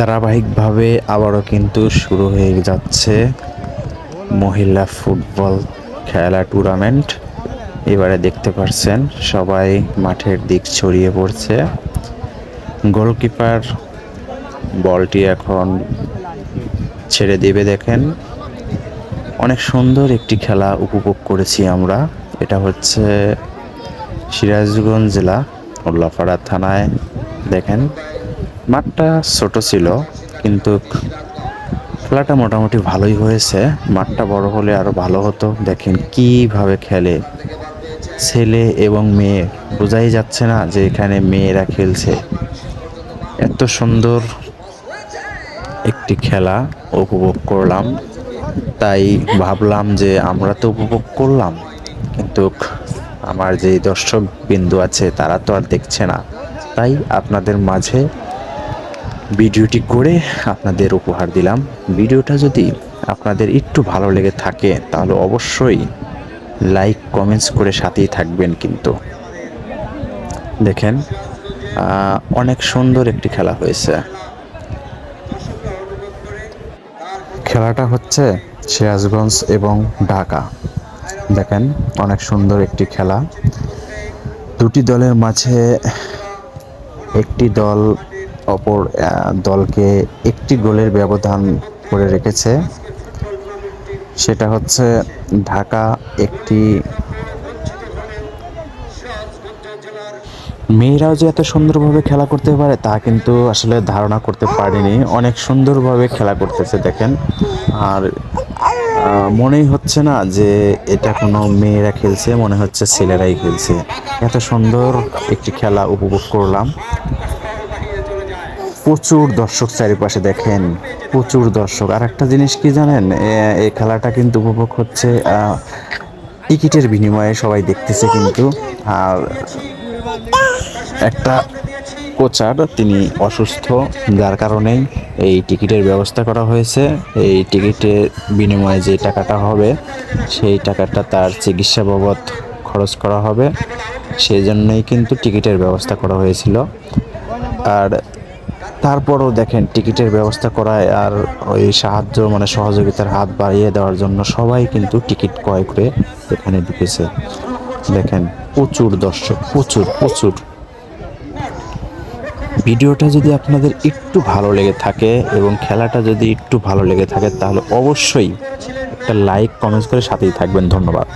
ধারাবাহিকভাবে আবারও কিন্তু শুরু হয়ে যাচ্ছে মহিলা ফুটবল খেলা টুর্নামেন্ট। এবারে দেখতে পাচ্ছেন সবাই মাঠের দিক ছড়িয়ে পড়ছে। গোলকিপার বলটি এখন ছেড়ে দেবে দেখেন। অনেক সুন্দর একটি খেলা উপভোগ করেছি আমরা। এটা হচ্ছে সিরাজগঞ্জ জেলা, উল্লাপাড়া থানায়। দেখেন মাঠটা ছোট ছিল, কিন্তু খেলাটা মোটামুটি ভালোই হয়েছে। মাঠটা বড় হলে আরও ভালো হতো। দেখেন কীভাবে খেলে। ছেলে এবং মেয়ে, বোঝাই যাচ্ছে না যে এখানে মেয়েরা খেলছে। এত সুন্দর একটি খেলা উপভোগ করলাম। তাই ভাবলাম যে আমরা তো উপভোগ করলাম। কিন্তু আমার যে দর্শক বিন্দু আছে, তারা তো আর দেখছে না। তাই আপনাদের মাঝে ভিডিওটি করে আপনাদের উপহার দিলাম। ভিডিওটা যদি আপনাদের একটু ভালো লেগে থাকে, তাহলে অবশ্যই লাইক কমেন্টস করে সাথেই থাকবেন কিন্তু। দেখেন অনেক সুন্দর একটি খেলা হয়েছে। খেলাটা হচ্ছে সিরাজগঞ্জ এবং ঢাকা। দেখেন, অনেক সুন্দর একটি খেলা। দুটি দলের মাঝে একটি দল অপর দলকে একটি গোলের ব্যবধান করে রেখেছে। সেটা হচ্ছে ঢাকা একটি মেয়েরাও যে এত সুন্দরভাবে খেলা করতে পারে তা কিন্তু আসলে ধারণা করতে পারিনি। অনেক সুন্দরভাবে খেলা করতেছে, দেখেন। আর মনেই হচ্ছে না যে এটা কোনো মেয়েরা খেলছে, মনে হচ্ছে ছেলেরাই খেলছে। এত সুন্দর একটি খেলা উপভোগ করলাম। প্রচুর দর্শক চারিপাশে দেখেন, প্রচুর দর্শক। আর একটা জিনিস কি জানেন এই খেলাটা কিন্তু উপভোগ হচ্ছে টিকিটের বিনিময়ে সবাই দেখতেছে কিন্তু। আর একটা কোচার, তিনি অসুস্থ, যার কারণেই এই টিকিটের ব্যবস্থা করা হয়েছে। এই টিকিটের বিনিময়ে যে টাকাটা হবে, সেই টাকাটা তার চিকিৎসা বাবদ খরচ করা হবে। সেই জন্যই কিন্তু টিকিটের ব্যবস্থা করা হয়েছিল। আর তারপরও দেখেন, টিকিটের ব্যবস্থা করায় আর ওই সাহায্য মানে সহযোগিতার হাত বাড়িয়ে দেওয়ার জন্য সবাই কিন্তু টিকিট ক্রয় করে এখানে ঢুকেছে। দেখেন, প্রচুর দর্শক, প্রচুর প্রচুর। ভিডিওটা যদি আপনাদের একটু ভালো লেগে থাকে এবং খেলাটা যদি একটু ভালো লেগে থাকে, তাহলে অবশ্যই একটা লাইক, কমেন্টস করে সাথেই থাকবেন। ধন্যবাদ।